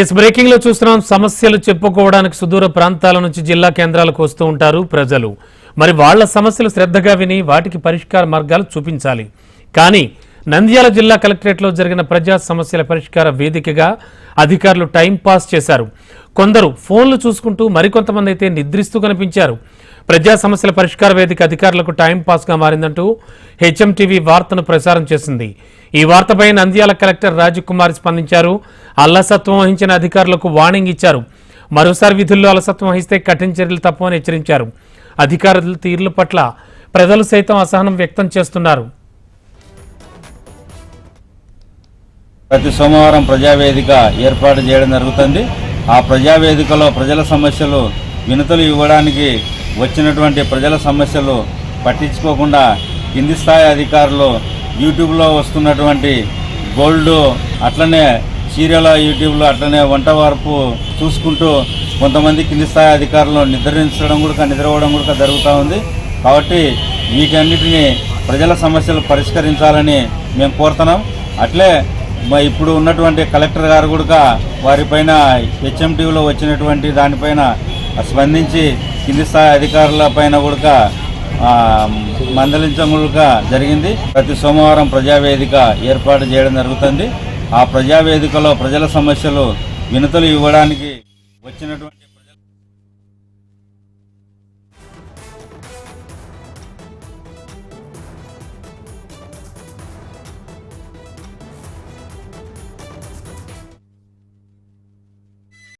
Yes బ్రేకింగ్లో చూస్తున్నాం. సమస్యలు చెప్పుకోవడానికి సుదూర ప్రాంతాల నుంచి జిల్లా కేంద్రాలకు వస్తూ ఉంటారు ప్రజలు. మరి వాళ్ళ సమస్యలు శ్రద్ధగా విని వాటికి పరిష్కార మార్గాలు చూపించాలి. కానీ నంద్యాల జిల్లా కలెక్టరేట్లో జరిగిన ప్రజా సమస్యల పరిష్కార వేదికగా అధికారులు టైం పాస్ చేశారు. కొందరు ఫోన్లు చూసుకుంటూ మరికొంతమంది అయితే నిద్రిస్తూ కనిపించారు. ప్రజా సమస్యల పరిష్కార వేదిక అధికారులకు టైం పాస్గా మారిందంటూ హెచ్ఎంటీవీ వార్తను ప్రసారం చేసింది. ఈ వార్తపై నంద్యాల కలెక్టర్ రాజకుమార్ స్పందించారు. అల్లసత్వం వహించిన అధికారులకు వార్నింగ్ ఇచ్చారు. మరోసారి విధుల్లో అలసత్వం వహిస్తే కఠిన చర్యలు తప్పవని హెచ్చరించారు. అధికారుల తీరుల పట్ల ప్రజలు సైతం అసహనం వ్యక్తం చేస్తున్నారు. ప్రతి సోమవారం ప్రజావేదిక ఏర్పాటు చేయడం జరుగుతుంది. ఆ ప్రజావేదికలో ప్రజల సమస్యలు వినతులు ఇవ్వడానికి వచ్చినటువంటి ప్రజల సమస్యలు పట్టించుకోకుండా కింది స్థాయి అధికారులు యూట్యూబ్లో వస్తున్నటువంటి గోల్డ్ అట్లనే సీరియల్ యూట్యూబ్లో అట్లనే వంట వార్పు చూసుకుంటూ కొంతమంది కింది స్థాయి అధికారులు నిద్రించడం కూడా నిద్రపోవడం కూడా జరుగుతూ ఉంది. కాబట్టి వీటన్నిటిని ప్రజల సమస్యలు పరిష్కరించాలని మేము కోరుతున్నాం. అట్లే ఇప్పుడు ఉన్నటువంటి కలెక్టర్ గారు కూడా వారిపైన హెచ్ఎంటీవీలో వచ్చినటువంటి దానిపైన స్పందించి కింది స్థాయి అధికారుల పైన కూడా ఆ, మందలించడం కూడా జరిగింది. ప్రతి సోమవారం ప్రజావేదిక ఏర్పాటు చేయడం జరుగుతుంది. ఆ ప్రజావేదికలో ప్రజల సమస్యలు వినతులు ఇవ్వడానికి వచ్చినటువంటి